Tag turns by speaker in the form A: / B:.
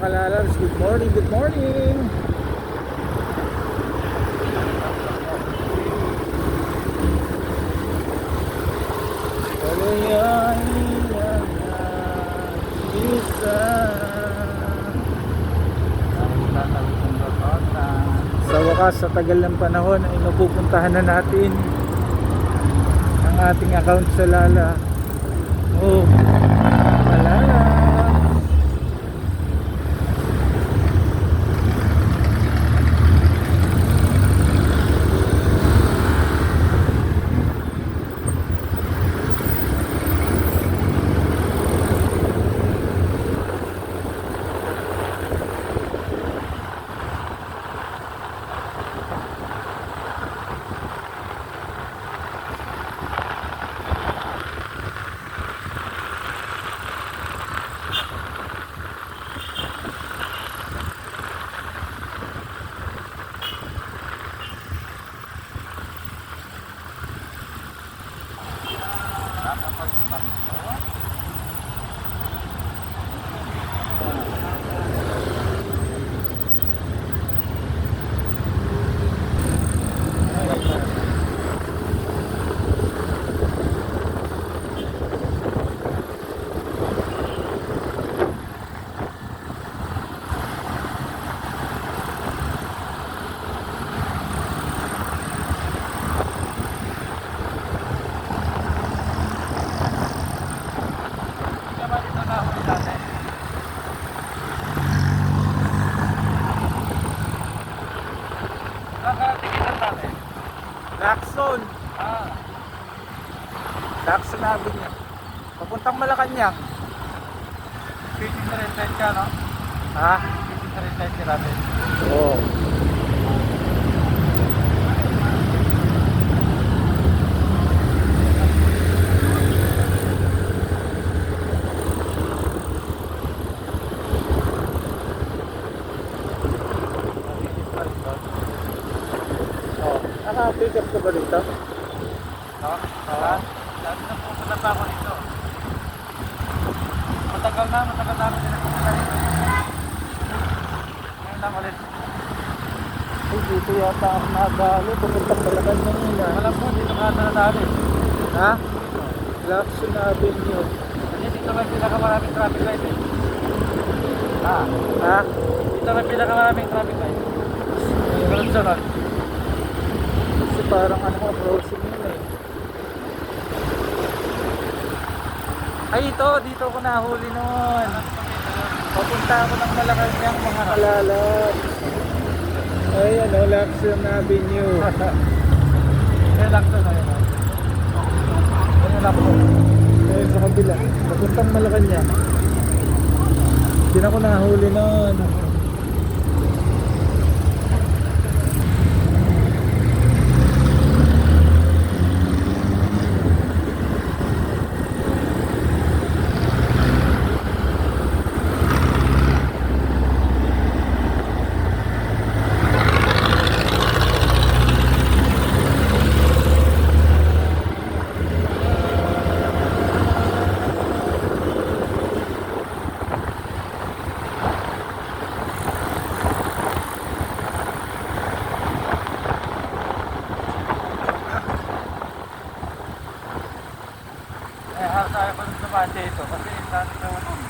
A: kalalabs, good morning, good morning. Sa wakas, sa tagal ng panahon ay mapupuntahan na natin ang ating account sa Lala. Oh, Bye. Lacson.
B: Ah,
A: Lacson Avenue. Papuntang Malacanang.
B: fishing na rin ka, no?
A: Ha?
B: Fishing na rin natin.
A: Oo. Oh, naka-pick up ka ba dito?
B: No? Ah, dati na pupunta pa ako dito. Matagal na, matagal na ako din nagpupunta dito. Ngayon lang ulit.
A: Ay, dito yata ako nadalo. Papuntang Malacanang yun ah.
B: Alam mo, dito ka na nadali.
A: Ha? Lacson Avenue.
B: Kasi dito may pinakamaraming traffic light eh. Ah,
A: Ha?
B: dito may pinakamaraming traffic light. Sunod-sunod.
A: Kasi parang ano approaching yun eh. Ay ito, dito ko nahuli noon. Papunta ako ng Malacanang mga kalalab. Ay ano, Lacson Avenue.
B: Kaya lang to na yun.
A: Ano lang po? Ayun sa kabila. Papuntang Malacanang. Hindi na ako nahuli noon.
B: advantage ito. Kasi dami na